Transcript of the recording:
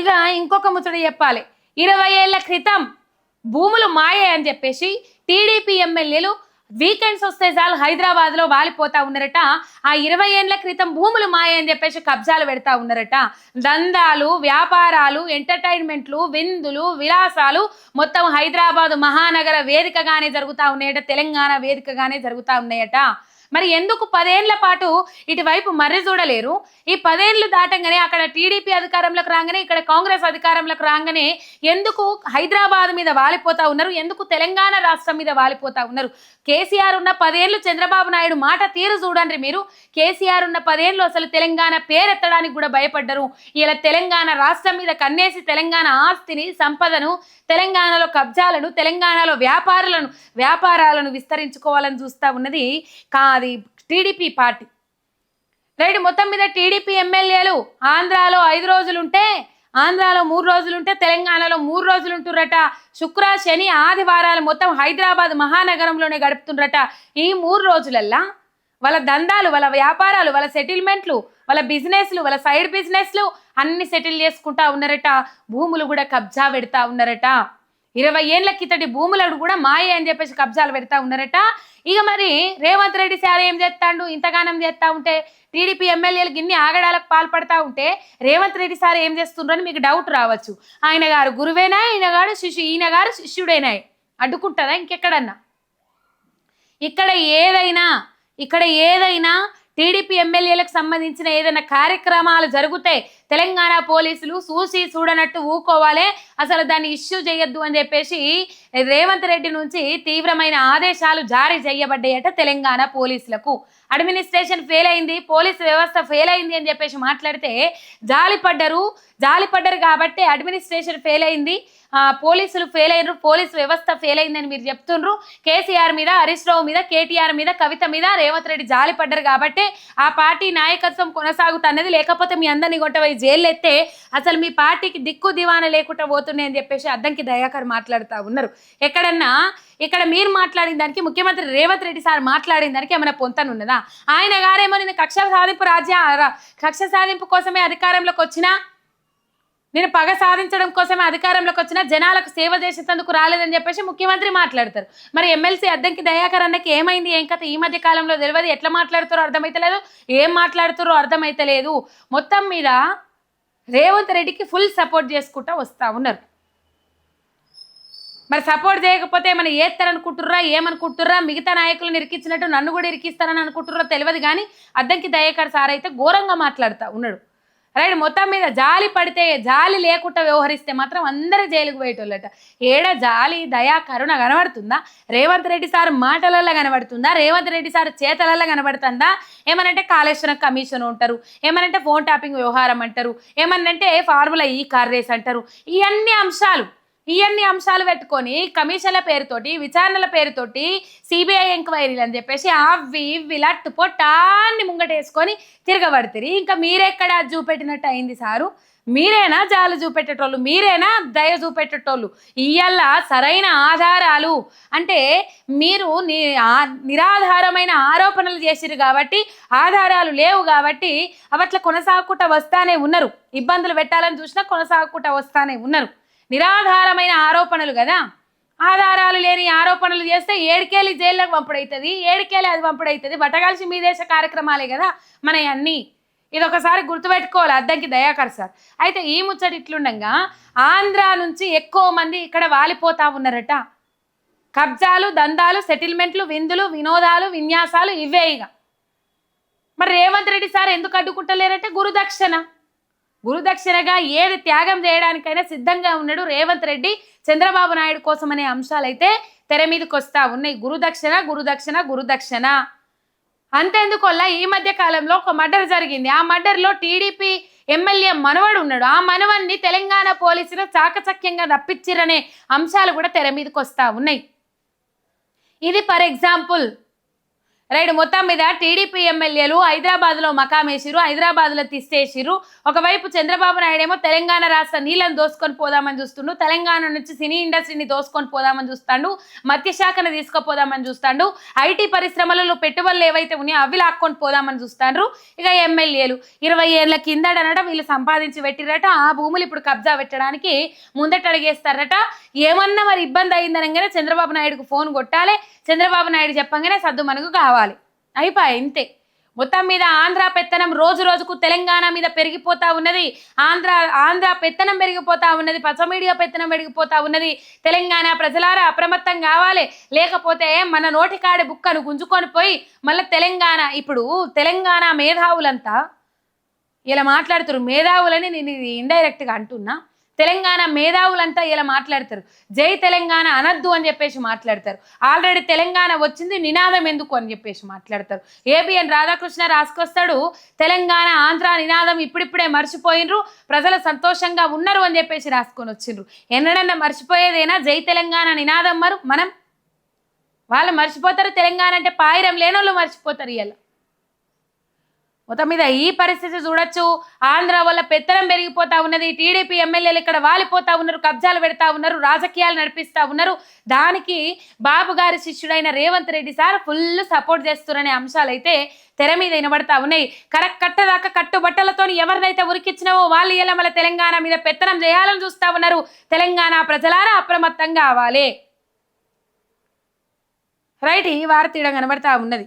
ఇక ఇంకొక ముచ్చట చెప్పాలి. ఇరవై ఏళ్ళ క్రితం భూములు మాయే అని చెప్పేసి టీడీపీ ఎమ్మెల్యేలు వీకెండ్స్ వస్తే చాలు హైదరాబాద్లో వాలిపోతా ఉన్నారట. ఆ ఇరవై ఏళ్ళ క్రితం భూములు మాయ అని చెప్పేసి కబ్జాలు పెడతా ఉన్నారట. దందాలు వ్యాపారాలు ఎంటర్టైన్మెంట్లు విందులు విలాసాలు మొత్తం హైదరాబాద్ మహానగర వేదికగానే జరుగుతా ఉన్నాయట తెలంగాణ వేదికగానే జరుగుతా ఉన్నాయట. మరి ఎందుకు పదేళ్ళ పాటు ఇటువైపు మర్రి చూడలేరు? ఈ పదేళ్ళు దాటంగానే అక్కడ టీడీపీ అధికారంలోకి రాగానే ఇక్కడ కాంగ్రెస్ అధికారంలోకి రాగానే ఎందుకు హైదరాబాద్ మీద వాలిపోతా ఉన్నారు? ఎందుకు తెలంగాణ రాష్ట్రం మీద వాలిపోతా ఉన్నారు? కేసీఆర్ ఉన్న పదేళ్ళు చంద్రబాబు నాయుడు మాట తీరు చూడండి మీరు. కేసీఆర్ ఉన్న పదేళ్ళు అసలు తెలంగాణ పేరెత్తడానికి కూడా భయపడ్డరు. ఇలా తెలంగాణ రాష్ట్రం మీద కన్నేసి తెలంగాణ ఆస్తిని సంపదను తెలంగాణలో కబ్జాలను తెలంగాణలో వ్యాపారాలను వ్యాపారాలను విస్తరించుకోవాలని చూస్తా ఉన్నది. కా అది టీడీపీ పార్టీ. రైట్ మొత్తం మీద టీడీపీ ఎమ్మెల్యేలు ఆంధ్రాలో ఐదు రోజులుంటే ఆంధ్రాలో మూడు రోజులుంటే తెలంగాణలో మూడు రోజులు ఉంటుర్రట శుక్ర శని ఆదివారాలు మొత్తం హైదరాబాద్ మహానగరంలోనే గడుపుతుండ్రట. ఈ మూడు రోజులల్లా వాళ్ళ దందాలు వాళ్ళ వ్యాపారాలు వాళ్ళ సెటిల్మెంట్లు వాళ్ళ బిజినెస్లు వాళ్ళ సైడ్ బిజినెస్లు అన్ని సెటిల్ చేసుకుంటా ఉన్నారట. భూములు కూడా కబ్జా పెడతా ఉన్నారట. ఇరవై ఏళ్ళ కిందటి భూములను కూడా మాయే అని చెప్పేసి కబ్జాలు పెడతా ఉన్నారట. ఇక మరి రేవంత్ రెడ్డి సార్ ఏం చేస్తాడు? ఇంతగానం చేస్తా ఉంటే టీడీపీ ఎమ్మెల్యేలకు ఇన్ని ఆగడాలకు పాల్పడతా ఉంటే రేవంత్ రెడ్డి సార్ ఏం చేస్తుండ్రని మీకు డౌట్ రావచ్చు. ఆయన గారు గురువేనా? ఈయన గారు శిష్యు ఈయన గారు శిష్యుడేనా? అడ్డుకుంటారా? ఇంకెక్కడన్నా? ఇక్కడ ఏదైనా ఇక్కడ ఏదైనా టీడీపీ ఎమ్మెల్యేలకు సంబంధించిన ఏదైనా కార్యక్రమాలు జరిగితే తెలంగాణ పోలీసులు చూసి చూడనట్టు ఊకోవాలి. అసలు దాన్ని ఇష్యూ చేయొద్దు అని చెప్పేసి రేవంత్ రెడ్డి నుంచి తీవ్రమైన ఆదేశాలు జారీ చేయబడ్డాయట తెలంగాణ పోలీసులకు. అడ్మినిస్ట్రేషన్ ఫెయిల్ అయింది పోలీస్ వ్యవస్థ ఫెయిల్ అయింది అని చెప్పేసి మాట్లాడితే జాలిపడ్డరు జాలిపడ్డరు కాబట్టి అడ్మినిస్ట్రేషన్ ఫెయిల్ అయింది. పోలీసులు ఫెయిల్ అయినరు పోలీసు వ్యవస్థ ఫెయిల్ అయిందని మీరు చెప్తుండ్రు. కేసీఆర్ మీద హరీష్ రావు మీద కేటీఆర్ మీద కవిత మీద రేవంత్ రెడ్డి జాలిపడ్డారు కాబట్టి ఆ పార్టీ నాయకత్వం కొనసాగుతున్నది లేకపోతే మీ అందరినీ కొట్టవై జైలు ఎత్తే అసలు మీ పార్టీకి దిక్కు దివాన లేకుండా పోతున్నాయి అని చెప్పేసి అద్దంకి దయాకర్ మాట్లాడుతూ ఉన్నారు. ఎక్కడన్నా ఇక్కడ మీరు మాట్లాడిన దానికి ముఖ్యమంత్రి రేవంత్ రెడ్డి సార్ మాట్లాడిన దానికి ఏమైనా పొంతనున్నదా? ఆయన గారేమో నేను కక్ష సాధింపు రాజ్య కక్ష సాధింపు కోసమే అధికారంలోకి వచ్చినా నేను పగ సాధించడం కోసమే అధికారంలోకి వచ్చిన జనాలకు సేవ చేసేందుకు రాలేదని చెప్పేసి ముఖ్యమంత్రి మాట్లాడతారు. మరి ఎమ్మెల్సీ అద్దంకి దయాకర్ అన్నకి ఏమైంది? ఏం కథ? ఈ మధ్య కాలంలో తెలియదు. ఎట్లా మాట్లాడుతారో అర్థమైతలేదు. ఏం మాట్లాడుతారో అర్థమైతలేదు. మొత్తం మీద రేవంత్ రెడ్డికి ఫుల్ సపోర్ట్ చేసుకుంటా వస్తా ఉన్నారు. మరి సపోర్ట్ చేయకపోతే ఏమైనా ఏస్తారనుకుంటుర్రా ఏమనుకుంటుర్రా? మిగతా నాయకులను ఇరికించినట్టు నన్ను కూడా ఇరికిస్తారని అనుకుంటుర్రో తెలియదు కానీ అద్దంకి దయాకర్ సార్ అయితే ఘోరంగా మాట్లాడుతూ ఉన్నాడు. రైట్ మొత్తం మీద జాలి పడితే జాలి లేకుండా వ్యవహరిస్తే మాత్రం అందరు జైలుకు పోయేటోళ్ళట. ఏడ జాలి దయా కరుణ కనబడుతుందా? రేవంత్ రెడ్డి సార్ మాటలలో కనబడుతుందా? రేవంత్ రెడ్డి సార్ చేతలలో కనబడుతుందా? ఏమనంటే కాళేశ్వరం కమిషన్ ఉంటారు ఏమనంటే ఫోన్ ట్యాపింగ్ వ్యవహారం అంటారు ఏమనంటే ఫార్ములా ఈ కార్ రేస్ అంటారు ఇవన్నీ అంశాలు ఇవన్నీ అంశాలు పెట్టుకొని కమిషన్ల పేరుతోటి విచారణల పేరుతోటి సిబిఐ ఎంక్వైరీలు అని చెప్పేసి అవి ఇవి లట్టు పొట్టాన్ని ముంగటేసుకొని తిరగబడుతుంది ఇంకా మీరెక్కడ చూపెట్టినట్టు అయింది సారు? మీరేనా జాలు చూపెట్టేటోళ్ళు? మీరేనా దయ చూపెట్టేటోళ్ళు? ఇవల్ల సరైన ఆధారాలు. అంటే మీరు ని నిరాధారమైన ఆరోపణలు చేసిరు కాబట్టి ఆధారాలు లేవు కాబట్టి అవట్ల కొనసాగుకుంటా వస్తానే ఉన్నారు. ఇబ్బందులు పెట్టాలని చూసినా కొనసాగుకుంటా వస్తానే ఉన్నారు. నిరాధారమైన ఆరోపణలు కదా? ఆధారాలు లేని ఆరోపణలు చేస్తే ఏడికేలి జైల్లోకి పంపుడవుతుంది ఏడికేలి అది పంపుడవుతుంది బట్టగాల్సి మీ దేశ కార్యక్రమాలే కదా మన అన్నీ ఇది ఒకసారి గుర్తుపెట్టుకోవాలి అద్దంకి దయాకర్ సార్. అయితే ఈ ముచ్చట ఇట్లుండగా ఆంధ్ర నుంచి ఎక్కువ మంది ఇక్కడ వాలిపోతా ఉన్నారట. కబ్జాలు దందాలు సెటిల్మెంట్లు విందులు వినోదాలు విన్యాసాలు ఇవే ఇక మరి రేవంత్ రెడ్డి సార్ ఎందుకు అడ్డుకుంటలేరంటే? గురుదక్షిణ. గురుదక్షిణగా ఏది త్యాగం చేయడానికైనా సిద్ధంగా ఉన్నాడు రేవంత్ రెడ్డి చంద్రబాబు నాయుడు కోసం అనే అంశాలైతే తెర మీదకి వస్తా ఉన్నాయి. గురుదక్షిణ గురుదక్షిణ గురుదక్షిణ. అంతేందుకొల్ల? ఈ మధ్య కాలంలో ఒక మర్డర్ జరిగింది. ఆ మర్డర్లో టీడీపీ ఎమ్మెల్యే మనవడు ఉన్నాడు. ఆ మనవన్ని తెలంగాణ పోలీసులు చాకచక్యంగా తప్పించిరనే అంశాలు కూడా తెర మీదకి వస్తా ఉన్నాయి. ఇది ఫర్ ఎగ్జాంపుల్. రైట్ మొత్తం మీద టీడీపీ ఎమ్మెల్యేలు హైదరాబాద్లో మకామేసిరు హైదరాబాద్లో తిష్టేసిరు ఒకవైపు చంద్రబాబు నాయుడు ఏమో తెలంగాణ రాష్ట్ర నీళ్ళని దోసుకొని పోదామని చూస్తుండు తెలంగాణ నుంచి సినీ ఇండస్ట్రీని దోసుకొని పోదామని చూస్తాడు మత్స్య శాఖను తీసుకుపోదామని చూస్తాడు ఐటీ పరిశ్రమలలో పెట్టుబడులు ఏవైతే ఉన్నాయో అవి లాక్కొని పోదామని చూస్తాండ్రు. ఇక ఎమ్మెల్యేలు ఇరవై ఏళ్ళ కిందడనట వీళ్ళు సంపాదించి పెట్టిరట ఆ భూములు ఇప్పుడు కబ్జా పెట్టడానికి ముందట అడిగేస్తారట ఏమన్నా మరి ఇబ్బంది అయిందనగానే చంద్రబాబు నాయుడుకు ఫోన్ కొట్టాలి. చంద్రబాబు నాయుడు చెప్పంగానే సద్దు మనకు కావాలి. అయిపోయి ఇంతే. మొత్తం మీద ఆంధ్ర పెత్తనం రోజు రోజుకు తెలంగాణ మీద పెరిగిపోతా ఉన్నది. ఆంధ్ర ఆంధ్ర పెత్తనం పెరిగిపోతా ఉన్నది. పచ్చ మీడియా పెత్తనం పెరిగిపోతా ఉన్నది. తెలంగాణ ప్రజలారా అప్రమత్తం కావాలి. లేకపోతే మన నోటికాడి బుక్కను గుంజుకొని పోయి మళ్ళీ తెలంగాణ ఇప్పుడు తెలంగాణ మేధావులంతా ఇలా మాట్లాడుతున్నారు మేధావులని నేను ఇది ఇండైరెక్ట్గా అంటున్నా. తెలంగాణ మేధావులంతా ఇలా మాట్లాడతారు. జై తెలంగాణ అనద్దు అని చెప్పేసి మాట్లాడతారు. ఆల్రెడీ తెలంగాణ వచ్చింది నినాదం ఎందుకు అని చెప్పేసి మాట్లాడతారు. ఏబిఎన్ రాధాకృష్ణ రాసుకొస్తాడు తెలంగాణ ఆంధ్ర నినాదం ఇప్పుడిప్పుడే మర్చిపోయినరు ప్రజలు సంతోషంగా ఉన్నారు అని చెప్పేసి రాసుకొని వచ్చిండ్రు. ఎన్నడన్నా మర్చిపోయేదేనా? జై తెలంగాణ నినాదం మరు మనం వాళ్ళు మర్చిపోతారు తెలంగాణ అంటే పాయిరం లేనోళ్ళు మర్చిపోతారు ఇలా మొత్తం మీద ఈ పరిస్థితి చూడొచ్చు. ఆంధ్ర వల్ల పెత్తనం పెరిగిపోతా ఉన్నది. టీడీపీ ఎమ్మెల్యేలు ఇక్కడ వాలిపోతా ఉన్నారు కబ్జాలు పెడతా ఉన్నారు రాజకీయాలు నడిపిస్తా ఉన్నారు. దానికి బాబు గారి శిష్యుడైన Revanth Reddy sir full support చేస్తున్నారనే అంశాలు అయితే తెర మీద వినబడతా ఉన్నాయి. కరెక్ట్ కట్టదాకా కట్టుబట్టలతో ఎవరినైతే ఉరికిచ్చినావో వాళ్ళు ఇలా మన తెలంగాణ మీద పెత్తనం చేయాలని చూస్తా ఉన్నారు. తెలంగాణ ప్రజలారా అప్రమత్తంగా అవ్వాలి. రైట్ ఈ వార్త ఈడ కనబడతా ఉన్నది.